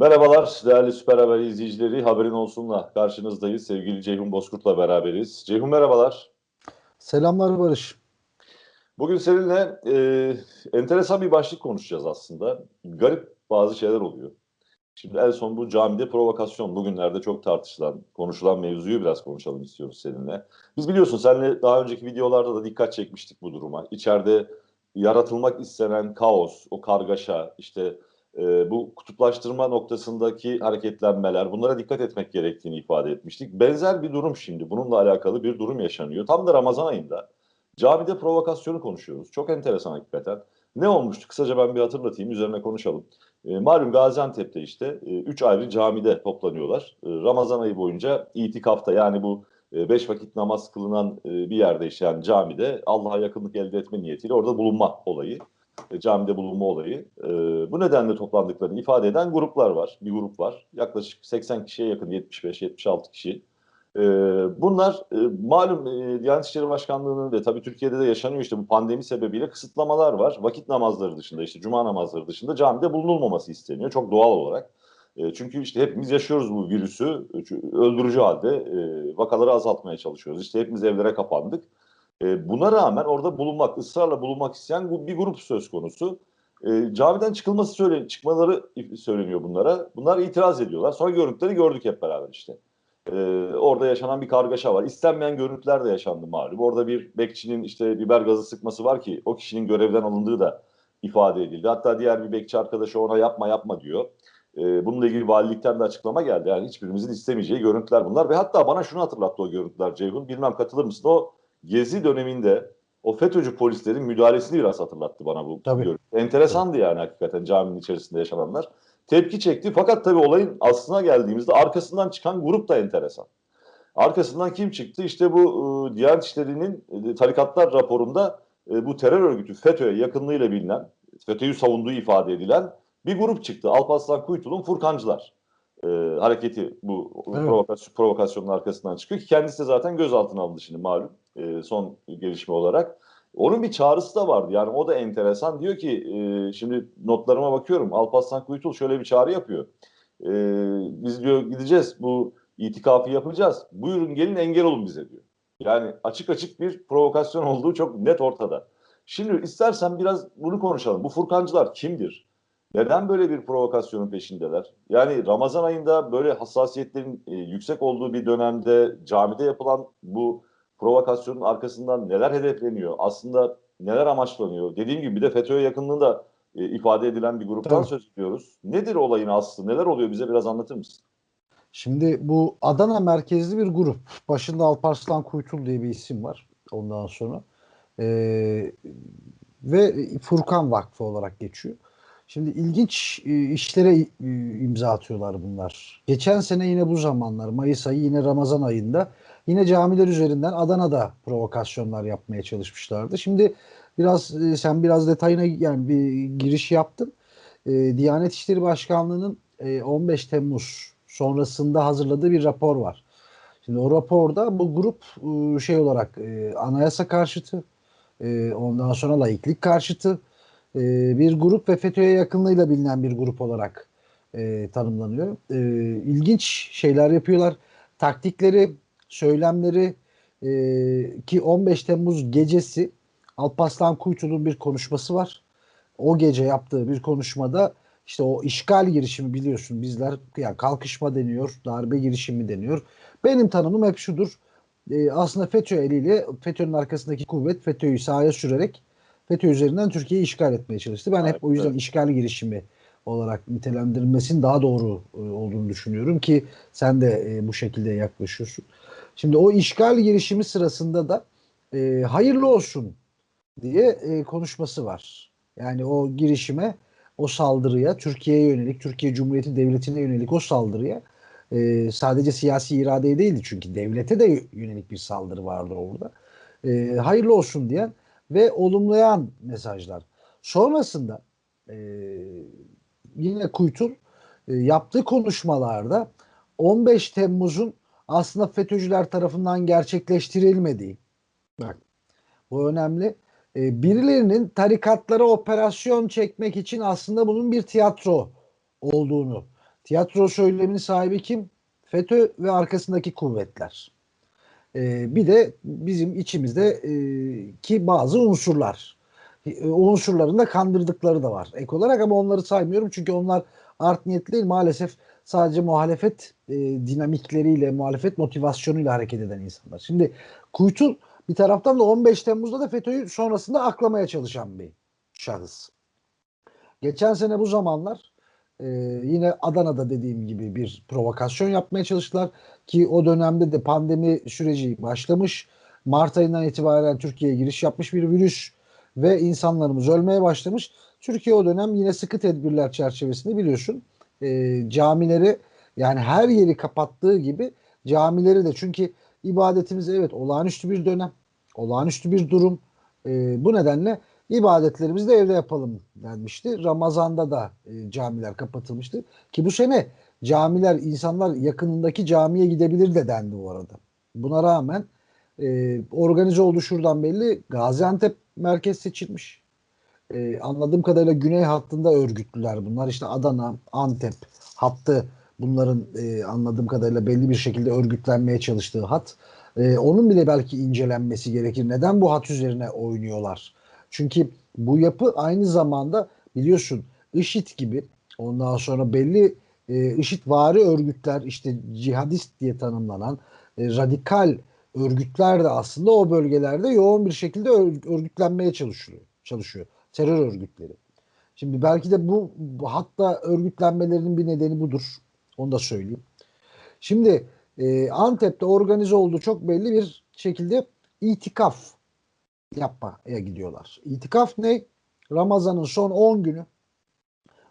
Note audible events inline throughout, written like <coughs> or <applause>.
Merhabalar değerli Süper Haber izleyicileri. Haberin olsunla karşınızdayız. Sevgili Ceyhun Bozkurt'la beraberiz. Ceyhun merhabalar. Selamlar Barış. Bugün seninle e, enteresan bir başlık konuşacağız aslında. Garip bazı şeyler oluyor. Şimdi en son bu camide provokasyon bugünlerde çok tartışılan, konuşulan mevzuyu biraz konuşalım istiyoruz seninle. Biz biliyorsun seninle daha önceki videolarda da dikkat çekmiştik bu duruma. İçeride yaratılmak istenen kaos, o kargaşa, işte e, bu kutuplaştırma noktasındaki hareketlenmeler, bunlara dikkat etmek gerektiğini ifade etmiştik. Benzer bir durum şimdi, bununla alakalı bir durum yaşanıyor. Tam da Ramazan ayında camide provokasyonu konuşuyoruz. Çok enteresan hakikaten. Ne olmuştu? Kısaca ben bir hatırlatayım, üzerine konuşalım. E, malum Gaziantep'te işte e, üç ayrı camide toplanıyorlar. E, Ramazan ayı boyunca itikafta yani bu e, beş vakit namaz kılınan e, bir yerde işte yani camide Allah'a yakınlık elde etme niyetiyle orada bulunma olayı. E, camide bulunma olayı. E, bu nedenle toplandıklarını ifade eden gruplar var. Bir grup var. Yaklaşık 80 kişiye yakın 75-76 kişi. E, bunlar e, malum e, Diyanet İşleri Başkanlığı'nın ve tabii Türkiye'de de yaşanıyor işte bu pandemi sebebiyle kısıtlamalar var. Vakit namazları dışında işte cuma namazları dışında camide bulunulmaması isteniyor. Çok doğal olarak. E, çünkü işte hepimiz yaşıyoruz bu virüsü. Öldürücü halde e, vakaları azaltmaya çalışıyoruz. İşte hepimiz evlere kapandık. E, buna rağmen orada bulunmak, ısrarla bulunmak isteyen bir grup söz konusu. E, camiden çıkılması söyle, çıkmaları söyleniyor bunlara. Bunlar itiraz ediyorlar. Sonra görüntüleri gördük hep beraber işte. E, orada yaşanan bir kargaşa var. İstenmeyen görüntüler de yaşandı malum. Orada bir bekçinin işte biber gazı sıkması var ki o kişinin görevden alındığı da ifade edildi. Hatta diğer bir bekçi arkadaşı ona yapma yapma diyor. E, bununla ilgili valilikten de açıklama geldi. Yani hiçbirimizin istemeyeceği görüntüler bunlar. Ve hatta bana şunu hatırlattı o görüntüler Ceyhun. Bilmem katılır mısın? O Gezi döneminde o FETÖ'cü polislerin müdahalesini biraz hatırlattı bana bu tabii. görüntü. Enteresandı yani hakikaten caminin içerisinde yaşananlar. Tepki çekti fakat tabii olayın aslına geldiğimizde arkasından çıkan grup da enteresan. Arkasından kim çıktı? İşte bu e, Diyanet İşleri'nin e, tarikatlar raporunda e, bu terör örgütü FETÖ'ye yakınlığıyla bilinen, FETÖ'yü savunduğu ifade edilen bir grup çıktı. Alparslan Kuytul'un Furkancılar e, hareketi bu evet. provokasyon, provokasyonun arkasından çıkıyor ki kendisi de zaten gözaltına alındı şimdi malum e, son gelişme olarak. Onun bir çağrısı da vardı yani o da enteresan diyor ki e, şimdi notlarıma bakıyorum Alparslan Kuytul şöyle bir çağrı yapıyor. E, biz diyor gideceğiz bu itikafı yapacağız buyurun gelin engel olun bize diyor. Yani açık açık bir provokasyon olduğu çok net ortada. Şimdi istersen biraz bunu konuşalım. Bu Furkancılar kimdir? Neden böyle bir provokasyonun peşindeler? Yani Ramazan ayında böyle hassasiyetlerin e, yüksek olduğu bir dönemde camide yapılan bu provokasyonun arkasından neler hedefleniyor? Aslında neler amaçlanıyor? Dediğim gibi bir de FETÖ'ye yakınlığında e, ifade edilen bir gruptan Tabii. söz ediyoruz. Nedir olayın aslı? Neler oluyor? Bize biraz anlatır mısın? Şimdi bu Adana merkezli bir grup. Başında Alparslan Kuytul diye bir isim var. Ondan sonra. Ee, ve Furkan Vakfı olarak geçiyor. Şimdi ilginç e, işlere e, imza atıyorlar bunlar. Geçen sene yine bu zamanlar Mayıs ayı yine Ramazan ayında yine camiler üzerinden Adana'da provokasyonlar yapmaya çalışmışlardı. Şimdi biraz e, sen biraz detayına yani bir giriş yaptın. Diyanet İşleri Başkanlığı'nın 15 Temmuz sonrasında hazırladığı bir rapor var. Şimdi o raporda bu grup şey olarak anayasa karşıtı, ondan sonra laiklik karşıtı, e, bir grup ve FETÖ'ye yakınlığıyla bilinen bir grup olarak e, tanımlanıyor. E, ilginç şeyler yapıyorlar. Taktikleri, söylemleri e, ki 15 Temmuz gecesi Alparslan Kuytu'nun bir konuşması var. O gece yaptığı bir konuşmada işte o işgal girişimi biliyorsun bizler yani kalkışma deniyor, darbe girişimi deniyor. Benim tanımım hep şudur. E, aslında FETÖ eliyle FETÖ'nün arkasındaki kuvvet FETÖ'yü sahaya sürerek FETÖ üzerinden Türkiye'yi işgal etmeye çalıştı. Ben hep o yüzden işgal girişimi olarak nitelendirilmesinin daha doğru e, olduğunu düşünüyorum ki sen de e, bu şekilde yaklaşıyorsun. Şimdi o işgal girişimi sırasında da e, hayırlı olsun diye e, konuşması var. Yani o girişime, o saldırıya, Türkiye'ye yönelik, Türkiye Cumhuriyeti Devleti'ne yönelik o saldırıya e, sadece siyasi iradeye değildi çünkü devlete de yönelik bir saldırı vardı orada. E, hayırlı olsun diyen ve olumlayan mesajlar. Sonrasında e, yine Kuytul e, yaptığı konuşmalarda 15 Temmuz'un aslında FETÖ'cüler tarafından gerçekleştirilmediği, bak bu önemli, e, birilerinin tarikatlara operasyon çekmek için aslında bunun bir tiyatro olduğunu, Tiyatro söyleminin sahibi kim? FETÖ ve arkasındaki kuvvetler. Ee, bir de bizim içimizde e, ki bazı unsurlar. E, unsurların da kandırdıkları da var ek olarak ama onları saymıyorum çünkü onlar art niyetli değil maalesef sadece muhalefet e, dinamikleriyle, muhalefet motivasyonuyla hareket eden insanlar. Şimdi Kuytul bir taraftan da 15 Temmuz'da da FETÖ'yü sonrasında aklamaya çalışan bir şahıs. Geçen sene bu zamanlar e, yine Adana'da dediğim gibi bir provokasyon yapmaya çalıştılar ki o dönemde de pandemi süreci başlamış. Mart ayından itibaren Türkiye'ye giriş yapmış bir virüs ve insanlarımız ölmeye başlamış. Türkiye o dönem yine sıkı tedbirler çerçevesinde biliyorsun e, camileri yani her yeri kapattığı gibi camileri de çünkü ibadetimiz evet olağanüstü bir dönem, olağanüstü bir durum. E, bu nedenle ibadetlerimizi de evde yapalım denmişti. Ramazan'da da e, camiler kapatılmıştı. Ki bu sene camiler, insanlar yakınındaki camiye gidebilir de dendi bu arada. Buna rağmen e, organize oldu şuradan belli. Gaziantep merkez seçilmiş. E, anladığım kadarıyla güney hattında örgütlüler bunlar. İşte Adana, Antep hattı bunların e, anladığım kadarıyla belli bir şekilde örgütlenmeye çalıştığı hat. E, onun bile belki incelenmesi gerekir. Neden bu hat üzerine oynuyorlar? Çünkü bu yapı aynı zamanda biliyorsun IŞİD gibi ondan sonra belli e, IŞİDvari örgütler işte cihadist diye tanımlanan e, radikal örgütler de aslında o bölgelerde yoğun bir şekilde örgütlenmeye çalışıyor. çalışıyor. Terör örgütleri. Şimdi belki de bu, hatta örgütlenmelerinin bir nedeni budur. Onu da söyleyeyim. Şimdi e, Antep'te organize olduğu çok belli bir şekilde itikaf yapmaya gidiyorlar. İtikaf ne? Ramazan'ın son 10 günü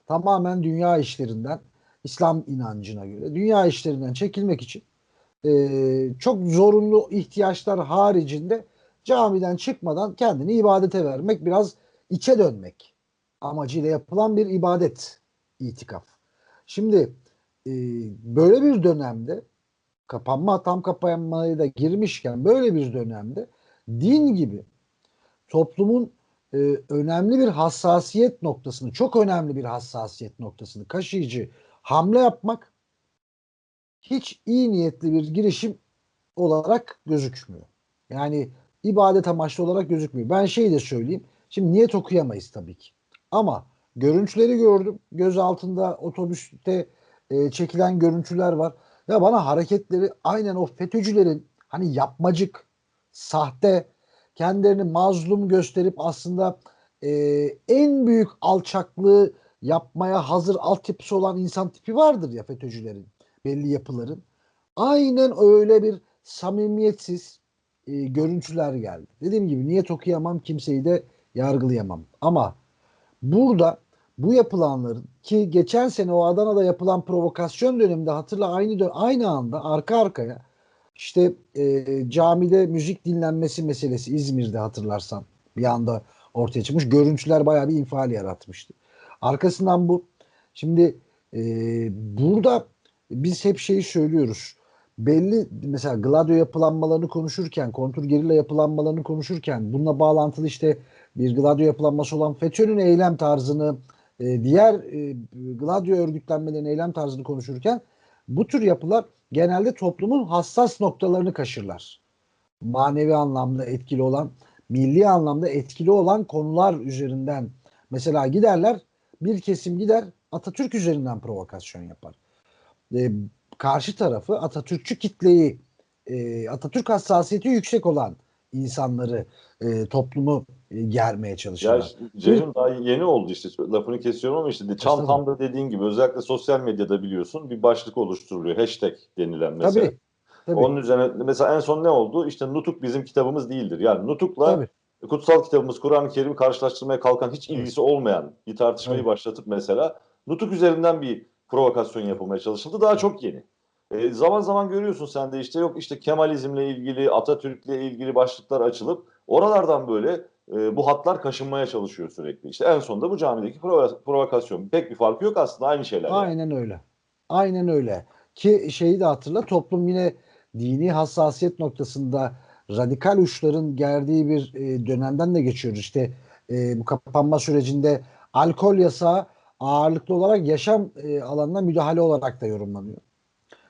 tamamen dünya işlerinden, İslam inancına göre dünya işlerinden çekilmek için e, çok zorunlu ihtiyaçlar haricinde camiden çıkmadan kendini ibadete vermek, biraz içe dönmek amacıyla yapılan bir ibadet itikaf. Şimdi e, böyle bir dönemde kapanma tam kapanmaya da girmişken böyle bir dönemde din gibi toplumun e, önemli bir hassasiyet noktasını, çok önemli bir hassasiyet noktasını kaşıyıcı hamle yapmak hiç iyi niyetli bir girişim olarak gözükmüyor. Yani ibadet amaçlı olarak gözükmüyor. Ben şey de söyleyeyim. Şimdi niyet okuyamayız tabii ki. Ama görüntüleri gördüm. Göz altında otobüste e, çekilen görüntüler var. Ya bana hareketleri aynen o FETÖ'cülerin hani yapmacık, sahte, kendilerini mazlum gösterip aslında e, en büyük alçaklığı yapmaya hazır altyapısı olan insan tipi vardır ya FETÖ'cülerin, belli yapıların. Aynen öyle bir samimiyetsiz e, görüntüler geldi. Dediğim gibi niyet okuyamam, kimseyi de yargılayamam. Ama burada bu yapılanların ki geçen sene o Adana'da yapılan provokasyon döneminde hatırla aynı dön aynı anda arka arkaya işte e, camide müzik dinlenmesi meselesi İzmir'de hatırlarsan bir anda ortaya çıkmış. Görüntüler bayağı bir infial yaratmıştı. Arkasından bu şimdi e, burada biz hep şeyi söylüyoruz. Belli mesela Gladio yapılanmalarını konuşurken, kontur gerilla yapılanmalarını konuşurken bununla bağlantılı işte bir Gladio yapılanması olan FETÖ'nün eylem tarzını e, diğer e, Gladio örgütlenmelerin eylem tarzını konuşurken bu tür yapılar genelde toplumun hassas noktalarını kaşırlar. Manevi anlamda etkili olan, milli anlamda etkili olan konular üzerinden mesela giderler bir kesim gider Atatürk üzerinden provokasyon yapar. E, karşı tarafı Atatürkçü kitleyi e, Atatürk hassasiyeti yüksek olan insanları e, toplumu germeye çalışırlar. Ya Ceyhun daha yeni oldu işte lafını kesiyorum ama işte çantamda dediğin gibi özellikle sosyal medyada biliyorsun bir başlık oluşturuluyor. Hashtag denilen mesela. Tabii, tabii. Onun üzerine mesela en son ne oldu? İşte Nutuk bizim kitabımız değildir. Yani Nutuk'la Tabii. kutsal kitabımız Kur'an-ı Kerim'i karşılaştırmaya kalkan hiç ilgisi olmayan bir tartışmayı Evet. başlatıp mesela Nutuk üzerinden bir provokasyon yapılmaya çalışıldı. Daha çok yeni. E, zaman zaman görüyorsun sen de işte yok işte Kemalizmle ilgili, Atatürk'le ilgili başlıklar açılıp oralardan böyle e, bu hatlar kaşınmaya çalışıyor sürekli. İşte en sonunda bu camideki provo- provokasyon. Pek bir farkı yok aslında aynı şeyler. yani. Aynen öyle. Aynen öyle. Ki şeyi de hatırla toplum yine dini hassasiyet noktasında radikal uçların gerdiği bir e, dönemden de geçiyoruz. İşte e, bu kapanma sürecinde alkol yasağı ağırlıklı olarak yaşam e, alanına müdahale olarak da yorumlanıyor.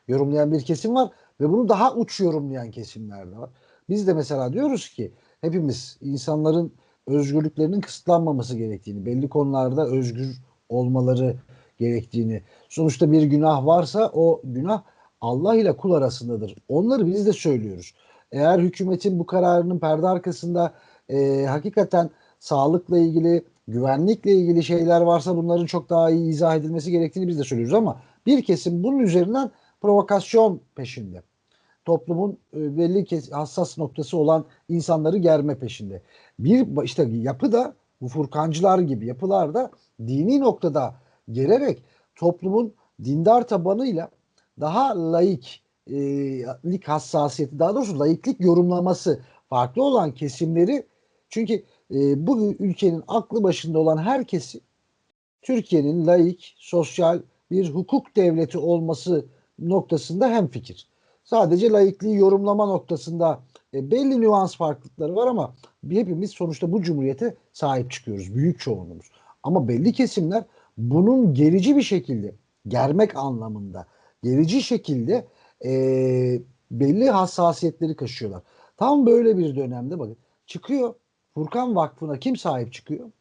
Yorumlayan bir kesim var ve bunu daha uç yorumlayan kesimler de var. Biz de mesela diyoruz ki hepimiz insanların özgürlüklerinin kısıtlanmaması gerektiğini, belli konularda özgür olmaları gerektiğini, sonuçta bir günah varsa o günah Allah ile kul arasındadır. Onları biz de söylüyoruz. Eğer hükümetin bu kararının perde arkasında e, hakikaten sağlıkla ilgili, güvenlikle ilgili şeyler varsa bunların çok daha iyi izah edilmesi gerektiğini biz de söylüyoruz ama bir kesim bunun üzerinden provokasyon peşinde. Toplumun e, belli hassas noktası olan insanları germe peşinde. Bir işte yapı da bu Furkancılar gibi yapılar da dini noktada gererek toplumun dindar tabanıyla daha laik e, hassasiyeti daha doğrusu laiklik yorumlaması farklı olan kesimleri çünkü e, bu ülkenin aklı başında olan herkesi Türkiye'nin laik, sosyal bir hukuk devleti olması noktasında hemfikir. Sadece laikliği yorumlama noktasında e, belli nüans farklılıkları var ama hepimiz sonuçta bu cumhuriyete sahip çıkıyoruz. Büyük çoğunluğumuz. Ama belli kesimler bunun gerici bir şekilde germek anlamında gerici şekilde e, belli hassasiyetleri kaşıyorlar. Tam böyle bir dönemde bakın çıkıyor Furkan Vakfı'na kim sahip çıkıyor?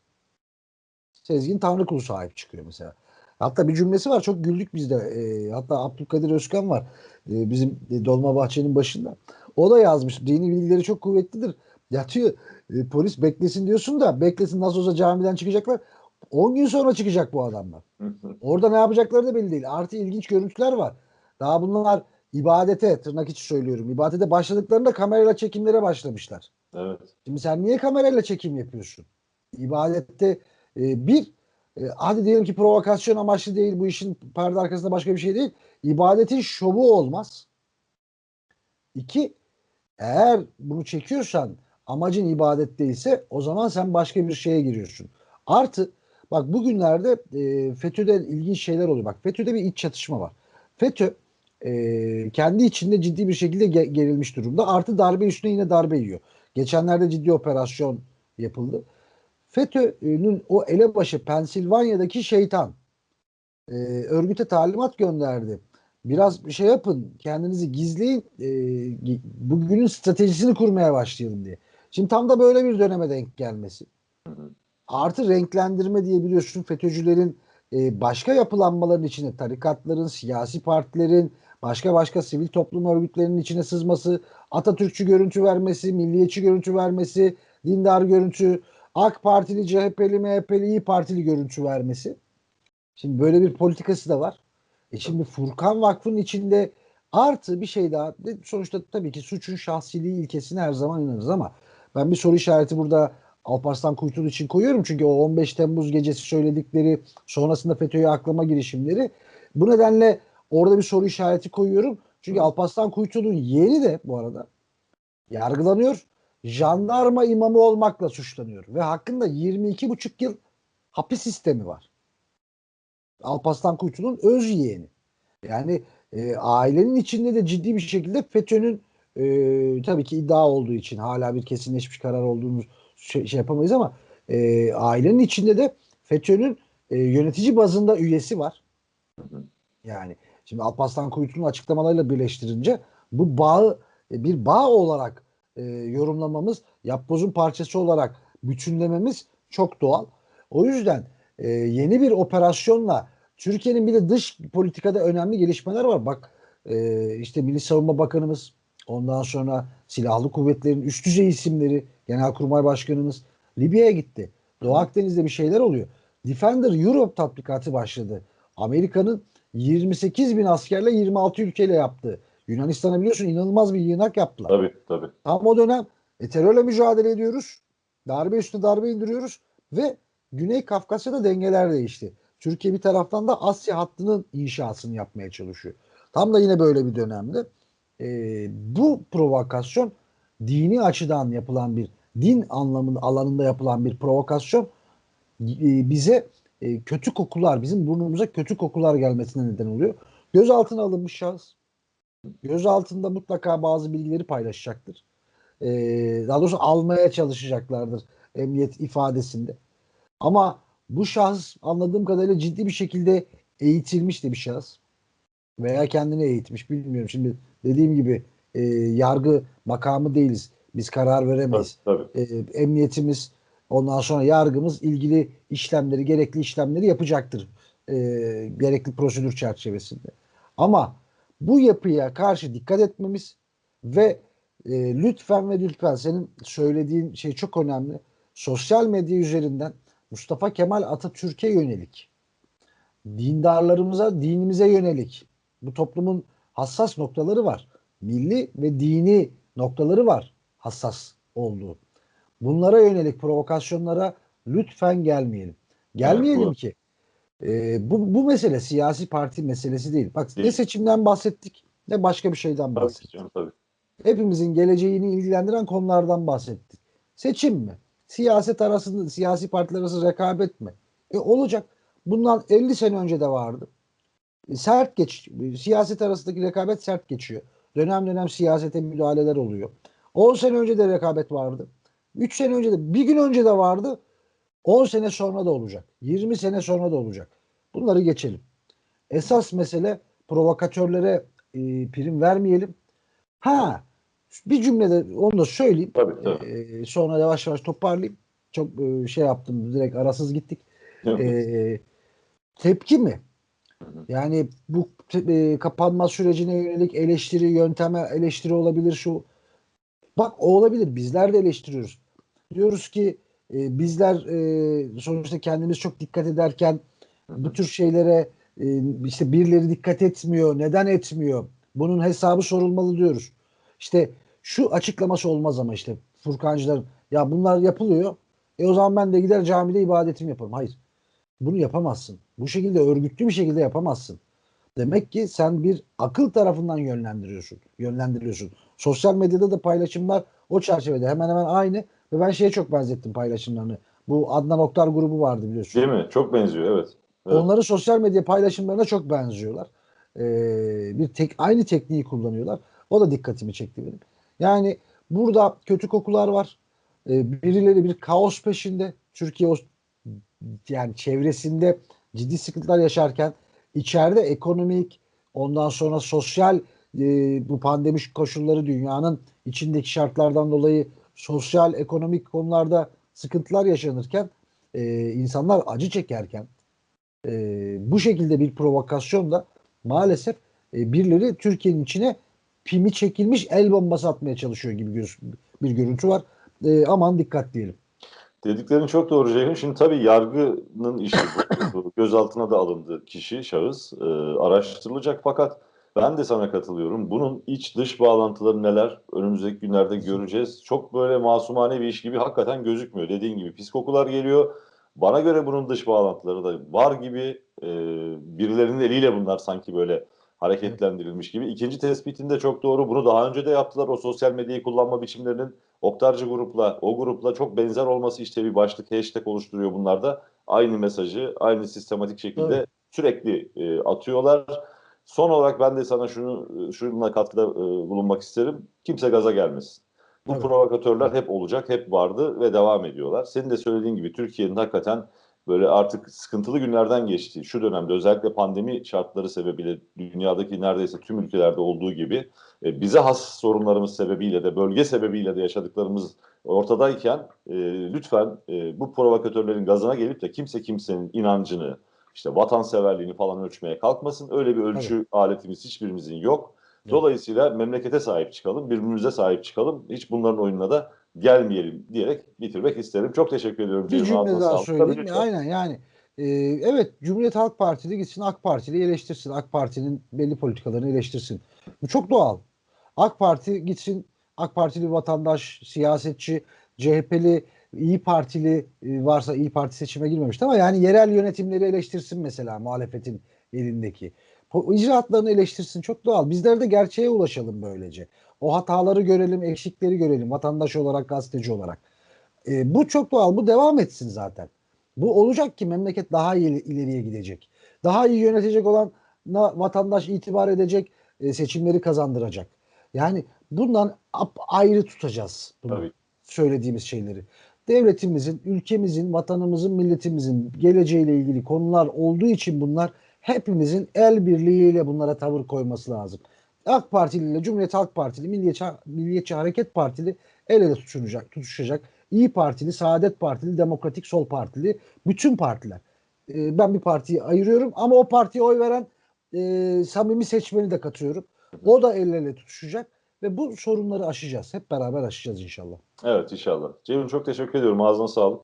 Sezgin Tanrıkulu sahip çıkıyor mesela. Hatta bir cümlesi var çok güldük biz de. E, hatta Abdülkadir Özkan var e, bizim e, Dolmabahçe'nin başında. O da yazmış. Dini bilgileri çok kuvvetlidir. Yatıyor. E, polis beklesin diyorsun da beklesin nasıl olsa camiden çıkacaklar. 10 gün sonra çıkacak bu adamlar. Orada ne yapacakları da belli değil. Artı ilginç görüntüler var. Daha bunlar ibadete tırnak içi söylüyorum. İbadete başladıklarında kamerayla çekimlere başlamışlar. evet. Şimdi sen niye kamerayla çekim yapıyorsun? İbadette e, bir e, hadi diyelim ki provokasyon amaçlı değil bu işin perde arkasında başka bir şey değil. İbadetin şovu olmaz. İki eğer bunu çekiyorsan amacın ibadet değilse o zaman sen başka bir şeye giriyorsun. Artı bak bugünlerde e, FETÖ'de ilginç şeyler oluyor. Bak FETÖ'de bir iç çatışma var. FETÖ e, kendi içinde ciddi bir şekilde ge- gerilmiş durumda. Artı darbe üstüne yine darbe yiyor. Geçenlerde ciddi operasyon yapıldı. FETÖ'nün o elebaşı Pensilvanya'daki şeytan e, örgüte talimat gönderdi. Biraz bir şey yapın, kendinizi gizleyin, e, bugünün stratejisini kurmaya başlayalım diye. Şimdi tam da böyle bir döneme denk gelmesi. Artı renklendirme diye biliyorsun FETÖ'cülerin e, başka yapılanmaların içine tarikatların, siyasi partilerin, başka başka sivil toplum örgütlerinin içine sızması, Atatürkçü görüntü vermesi, milliyetçi görüntü vermesi, dindar görüntü, AK Partili, CHP'li, MHP'li, İyi Partili görüntü vermesi. Şimdi böyle bir politikası da var. E şimdi Furkan Vakfı'nın içinde artı bir şey daha. Sonuçta tabii ki suçun şahsiliği ilkesine her zaman inanırız ama ben bir soru işareti burada Alparslan Kuytul için koyuyorum. Çünkü o 15 Temmuz gecesi söyledikleri sonrasında FETÖ'ye aklama girişimleri. Bu nedenle orada bir soru işareti koyuyorum. Çünkü Alparslan Kuytul'un yeğeni de bu arada yargılanıyor. Jandarma imamı olmakla suçlanıyor. Ve hakkında 22,5 yıl hapis sistemi var. Alparslan Kuytu'nun öz yeğeni. Yani e, ailenin içinde de ciddi bir şekilde FETÖ'nün e, tabii ki iddia olduğu için hala bir kesinleşmiş karar olduğunu şey, şey yapamayız ama e, ailenin içinde de FETÖ'nün e, yönetici bazında üyesi var. Yani şimdi Alparslan Kuytu'nun açıklamalarıyla birleştirince bu bağı e, bir bağ olarak e, yorumlamamız, yapbozun parçası olarak bütünlememiz çok doğal. O yüzden e, yeni bir operasyonla Türkiye'nin bir de dış politikada önemli gelişmeler var. Bak e, işte Milli Savunma Bakanımız, ondan sonra silahlı kuvvetlerin üst düzey isimleri, Genelkurmay Başkanımız Libya'ya gitti. Doğu Akdeniz'de bir şeyler oluyor. Defender Europe tatbikatı başladı. Amerika'nın 28 bin askerle 26 ülkeyle yaptığı. Yunanistan'a biliyorsun inanılmaz bir yığınak yaptılar. Tabii tabii. Tam o dönem e, terörle mücadele ediyoruz. Darbe üstüne darbe indiriyoruz ve Güney Kafkasya'da dengeler değişti. Türkiye bir taraftan da Asya hattının inşasını yapmaya çalışıyor. Tam da yine böyle bir dönemde e, bu provokasyon dini açıdan yapılan bir din anlamında alanında yapılan bir provokasyon e, bize e, kötü kokular, bizim burnumuza kötü kokular gelmesine neden oluyor. Gözaltına alınmış şahıs. Gözaltında mutlaka bazı bilgileri paylaşacaktır. Ee, daha doğrusu almaya çalışacaklardır emniyet ifadesinde. Ama bu şahıs anladığım kadarıyla ciddi bir şekilde eğitilmiş de bir şahıs. Veya kendini eğitmiş bilmiyorum. Şimdi dediğim gibi e, yargı makamı değiliz. Biz karar Tabii, veremeyiz. tabii. E, emniyetimiz ondan sonra yargımız ilgili işlemleri gerekli işlemleri yapacaktır. E, gerekli prosedür çerçevesinde. Ama bu yapıya karşı dikkat etmemiz ve e, lütfen ve lütfen senin söylediğin şey çok önemli. Sosyal medya üzerinden Mustafa Kemal Atatürk'e yönelik, dindarlarımıza, dinimize yönelik bu toplumun hassas noktaları var. Milli ve dini noktaları var hassas olduğu. Bunlara yönelik provokasyonlara lütfen gelmeyelim. Gelmeyelim Evet, ki e, bu, bu mesele siyasi parti meselesi değil. Bak ne Değil. seçimden bahsettik ne başka bir şeyden Tabii bahsettik. canım, tabii. Hepimizin geleceğini ilgilendiren konulardan bahsettik. Seçim mi? Siyaset arasında siyasi partiler arası rekabet mi? E olacak. Bundan 50 sene önce de vardı. E, sert geç siyaset arasındaki rekabet sert geçiyor. Dönem dönem siyasete müdahaleler oluyor. 10 sene önce de rekabet vardı. 3 sene önce de bir gün önce de vardı. 10 sene sonra da olacak. 20 sene sonra da olacak. Bunları geçelim. Esas mesele provokatörlere e, prim vermeyelim. Ha bir cümlede onu da söyleyeyim. Tabii, tabii. Ee, sonra yavaş yavaş toparlayayım. Çok e, şey yaptım direkt arasız gittik. Ee, tepki mi? Yani bu e, kapanma sürecine yönelik eleştiri, yönteme eleştiri olabilir şu. Bak o olabilir. Bizler de eleştiriyoruz. Diyoruz ki e, bizler e, sonuçta kendimiz çok dikkat ederken bu tür şeylere e, işte birileri dikkat etmiyor. Neden etmiyor? Bunun hesabı sorulmalı diyoruz. İşte şu açıklaması olmaz ama işte Furkancıların ya bunlar yapılıyor. E o zaman ben de gider camide ibadetimi yaparım. Hayır. Bunu yapamazsın. Bu şekilde örgütlü bir şekilde yapamazsın. Demek ki sen bir akıl tarafından yönlendiriyorsun. Yönlendiriliyorsun. Sosyal medyada da paylaşımlar o çerçevede hemen hemen aynı ve ben şeye çok benzettim paylaşımlarını. Bu Adnan Oktar grubu vardı biliyorsun. Değil mi? Çok benziyor evet. Evet. Onların sosyal medya paylaşımlarına çok benziyorlar. Ee, bir tek aynı tekniği kullanıyorlar. O da dikkatimi çekti benim. Yani burada kötü kokular var. Ee, birileri bir kaos peşinde. Türkiye o yani çevresinde ciddi sıkıntılar yaşarken içeride ekonomik ondan sonra sosyal e, bu pandemi koşulları dünyanın içindeki şartlardan dolayı sosyal ekonomik konularda sıkıntılar yaşanırken e, insanlar acı çekerken e, bu şekilde bir provokasyonla maalesef e, birileri Türkiye'nin içine pimi çekilmiş el bombası atmaya çalışıyor gibi gör- bir görüntü var. E, aman dikkat diyelim. Dediklerin çok doğru Ceyhun. Şimdi tabii yargının işi bu. <coughs> Gözaltına da alındı kişi, şahıs. Ee, araştırılacak fakat ben de sana katılıyorum. Bunun iç dış bağlantıları neler önümüzdeki günlerde göreceğiz. Çok böyle masumane bir iş gibi hakikaten gözükmüyor. Dediğin gibi pis kokular geliyor. Bana göre bunun dış bağlantıları da var gibi. Ee, birilerinin eliyle bunlar sanki böyle hareketlendirilmiş gibi. İkinci tespitin de çok doğru. Bunu daha önce de yaptılar. O sosyal medyayı kullanma biçimlerinin Oktarcı grupla, o grupla çok benzer olması işte bir başlık, hashtag oluşturuyor bunlarda. Aynı mesajı, aynı sistematik şekilde Evet. sürekli e, atıyorlar. Son olarak ben de sana şunu şununla katkıda e, bulunmak isterim. Kimse gaza gelmesin. Bu Evet. provokatörler hep olacak, hep vardı ve devam ediyorlar. Senin de söylediğin gibi Türkiye'nin hakikaten böyle artık sıkıntılı günlerden geçtiği şu dönemde özellikle pandemi şartları sebebiyle dünyadaki neredeyse tüm ülkelerde olduğu gibi e, bize has sorunlarımız sebebiyle de bölge sebebiyle de yaşadıklarımız ortadayken e, lütfen e, bu provokatörlerin gazına gelip de kimse kimsenin inancını işte vatanseverliğini falan ölçmeye kalkmasın. Öyle bir ölçü aletimiz hiçbirimizin yok. Dolayısıyla memlekete sahip çıkalım, birbirimize sahip çıkalım. Hiç bunların oyununa da gelmeyelim diyerek bitirmek isterim. Çok teşekkür ediyorum. Bir cümle daha söyleyeyim. Tabii. Aynen yani e, evet Cumhuriyet Halk Partili gitsin AK Partili eleştirsin. AK Parti'nin belli politikalarını eleştirsin. Bu çok doğal. AK Parti gitsin AK Partili vatandaş, siyasetçi, CHP'li, İyi Partili e, varsa İyi Parti seçime girmemişti ama yani yerel yönetimleri eleştirsin mesela muhalefetin elindeki. İcraatlarını eleştirsin çok doğal. Bizler de gerçeğe ulaşalım böylece. O hataları görelim, eksikleri görelim vatandaş olarak, gazeteci olarak. E, bu çok doğal. Bu devam etsin zaten. Bu olacak ki memleket daha iyi ileriye gidecek. Daha iyi yönetecek olan vatandaş itibar edecek, e, seçimleri kazandıracak. Yani bundan ayrı tutacağız bunu Tabii. söylediğimiz şeyleri. Devletimizin, ülkemizin, vatanımızın, milletimizin geleceğiyle ilgili konular olduğu için bunlar hepimizin el birliğiyle bunlara tavır koyması lazım. AK Partili ile Cumhuriyet Halk Partili, Milliyetçi, Milliyetçi Hareket Partili el ele tutuşacak, tutuşacak. İyi Partili, Saadet Partili, Demokratik Sol Partili, bütün partiler. Ee, ben bir partiyi ayırıyorum ama o partiye oy veren e, samimi seçmeni de katıyorum. O da el ele tutuşacak ve bu sorunları aşacağız. Hep beraber aşacağız inşallah. Evet inşallah. Cemil çok teşekkür ediyorum. Ağzına sağlık.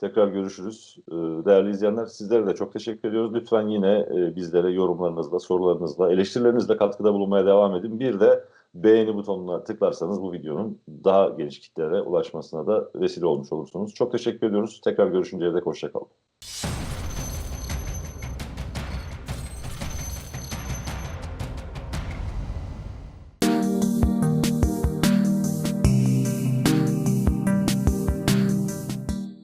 Tekrar görüşürüz. Ee, Değerli izleyenler sizlere de çok teşekkür ediyoruz. Lütfen yine e, bizlere yorumlarınızla, sorularınızla, eleştirilerinizle katkıda bulunmaya devam edin. Bir de beğeni butonuna tıklarsanız bu videonun daha geniş kitlere ulaşmasına da vesile olmuş olursunuz. Çok teşekkür ediyoruz. Tekrar görüşünceye dek hoşçakalın.